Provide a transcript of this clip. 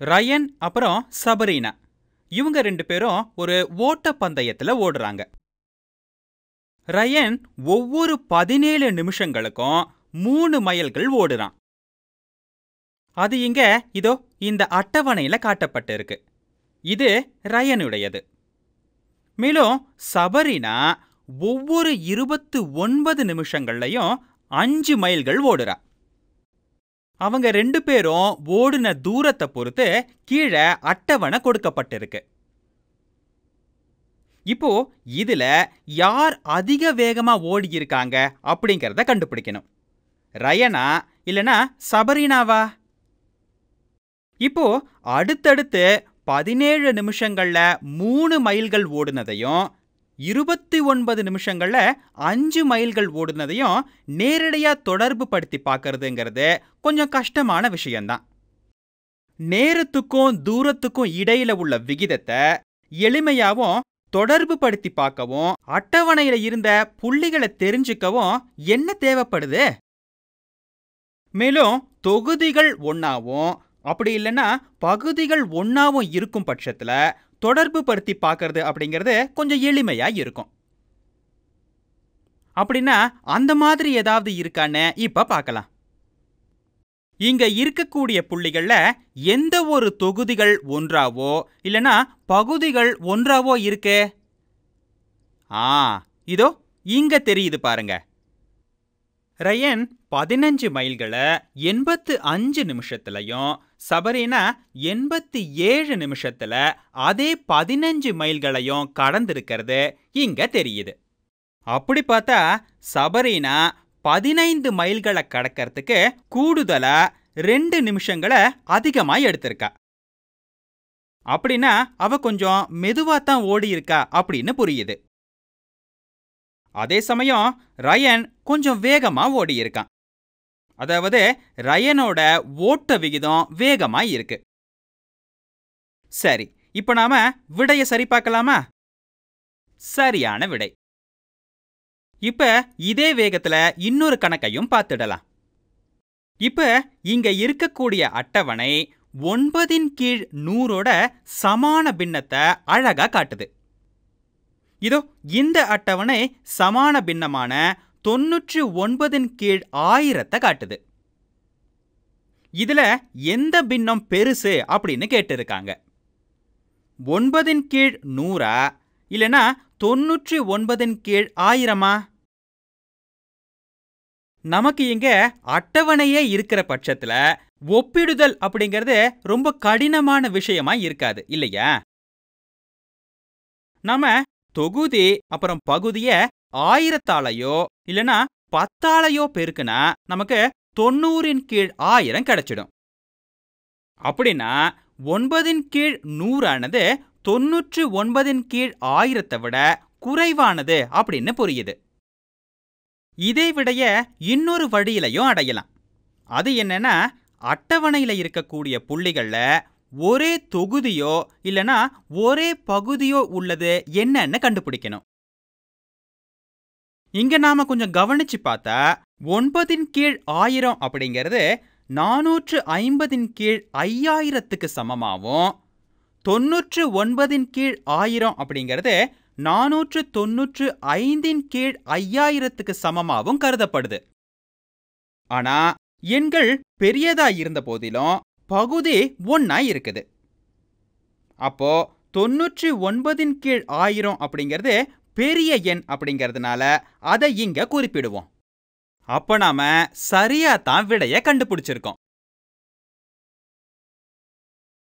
Ryan அப்புறம் சபரீனா. இவங்க ரெண்டு பேரும் ஒரு ஓட்ட பந்தயத்துல ஓடுறாங்க. ரயன் ஒவ்வொரு பதினேழு நிமிஷங்களுக்கும் மூணு மைல்கள் ஓடுறான். அது இங்க இதோ இந்த அட்டவணையில காட்டப்பட்டிருக்கு. இது ரயனுடையது. மேலும் சபரினா ஒவ்வொரு இருபத்து ஒன்பது நிமிஷங்கள்லையும் அஞ்சு மைல்கள் ஓடுறா. அவங்க ரெண்டு பேரும் ஓடின தூரத்தை பொறுத்து கீழே அட்டவணை கொடுக்கப்பட்டிருக்கு. இப்போ இதுல யார் அதிக வேகமா ஓடி இருக்காங்க அப்படிங்கறத கண்டுபிடிக்கணும். ரயனா இல்லனா சபரினாவா? இப்போ அடுத்தடுத்து பதினேழு நிமிஷங்கள்ல மூணு மைல்கள் ஓடுனதையும் இருபத்தி ஒன்பது நிமிஷங்கள்ல அஞ்சு மைல்கள் ஓடுனதையும் நேரடியா தொடர்பு படுத்தி பார்க்கறதுங்கிறது கொஞ்சம் கஷ்டமான விஷயம்தான். நேரத்துக்கும் தூரத்துக்கும் இடையில உள்ள விகிதத்தை எளிமையாவும் தொடர்பு படுத்தி பார்க்கவும் அட்டவணையில இருந்த புள்ளிகளை தெரிஞ்சுக்கவும் என்ன தேவைப்படுது? மேலும் தொகுதிகள் ஒன்னாவும் அப்படி இல்லைன்னா பகுதிகள் ஒன்னாவும் இருக்கும் பட்சத்துல தொடர்பு படுத்தி பார்க்கறது அப்படிங்கிறது கொஞ்சம் எளிமையா இருக்கும். அப்படின்னா அந்த மாதிரி ஏதாவது இருக்கான்னு இப்போ பார்க்கலாம். இங்க இருக்கக்கூடிய புள்ளிகள்ல எந்த ஒரு தொகுதிகள் ஒன்றாவோ இல்லைன்னா பகுதிகள் ஒன்றாவோ இருக்கு? ஆ இதோ இங்க தெரியுது பாருங்க. ரயன் பதினஞ்சு மைல்களை எண்பத்து அஞ்சு நிமிஷத்துலயும் சபரினா எண்பத்தி ஏழு நிமிஷத்துல அதே பதினஞ்சு மைல்களையும் கடந்திருக்கிறது. இங்க தெரியுது. அப்படி பார்த்தா சபரினா பதினைந்து மைல்களை கடக்கிறதுக்கு கூடுதலா ரெண்டு நிமிஷங்களை அதிகமா எடுத்திருக்கா. அப்படின்னா அவ கொஞ்சம் மெதுவா தான் ஓடி இருக்கா அப்படின்னு புரியுது. அதே சமயம் ரயன் கொஞ்சம் வேகமா ஓடி இருக்கான் அதாவது ரயனோட ஓட்ட விகிதம் வேகமாக இருக்கு. சரி இப்ப நாம விடைய சரி பார்க்கலாமா? சரியான விடை. இப்ப இதே வேகத்துல இன்னொரு கணக்கையும் பார்த்துடலாம். இப்ப இங்க இருக்கக்கூடிய அட்டவணை ஒன்பதின் கீழ் நூறோட சமான பின்னத்தை அழகா காட்டுது. இதோ இந்த அட்டவணை சமான பின்னமான தொன்னூற்றி ஒன்பதின் கீழ் ஆயிரத்தை காட்டுது. இதுல எந்த பின்னம் பெருசு அப்படின்னு கேட்டிருக்காங்க. ஒன்பதின் கீழ் நூறா இல்லனா தொன்னூற்றி ஒன்பதின் கீழ் ஆயிரமா? நமக்கு இங்க அட்டவணையே இருக்கிற பட்சத்துல ஒப்பிடுதல் அப்படிங்கிறது ரொம்ப கடினமான விஷயமா இருக்காது இல்லையா? நாம தொகுதி அப்புறம் பகுதிய ஆயிரத்தாலையோ இல்லனா பத்தாலையோ பெருக்குனா நமக்கு தொண்ணூறின் கீழ் ஆயிரம் கிடைச்சிடும். அப்படின்னா ஒன்பதின் கீழ் நூறானது தொன்னூற்று ஒன்பதின் கீழ் ஆயிரத்தை விட குறைவானது அப்படின்னு புரியுது. இதே விடைய இன்னொரு வழியிலையும் அடையலாம். அது என்னன்னா அட்டவணையில இருக்கக்கூடிய புள்ளிகள்ல ஒரே தொகுதியோ இல்லனா ஒரே பகுதியோ உள்ளது என்னன்னு கண்டுபிடிக்கணும். இங்க நாம கொஞ்சம் கவனிச்சு பார்த்தா ஒன்பதின் கீழ் ஆயிரம் அப்படிங்கிறது நானூற்று ஐம்பதின் கீழ் ஐயாயிரத்துக்கு சமமாகவும் தொன்னூற்று ஒன்பதின் கீழ் ஆயிரம் அப்படிங்கிறது நானூற்று தொன்னூற்று ஐந்தின் கீழ் ஐயாயிரத்துக்கு சமமாகவும் கருதப்படுது. ஆனா எண்கள் பெரியதா இருந்த போதிலும் பகுதி ஒன்னா இருக்குது. அப்போ தொன்னூற்றி ஒன்பதின் கீழ் ஆயிரம் அப்படிங்கிறது பெரிய எண் அப்படிங்கிறதுனால அதை இங்க குறிப்பிடுவோம். அப்ப நாம சரியா தான் விடைய கண்டுபிடிச்சிருக்கோம்.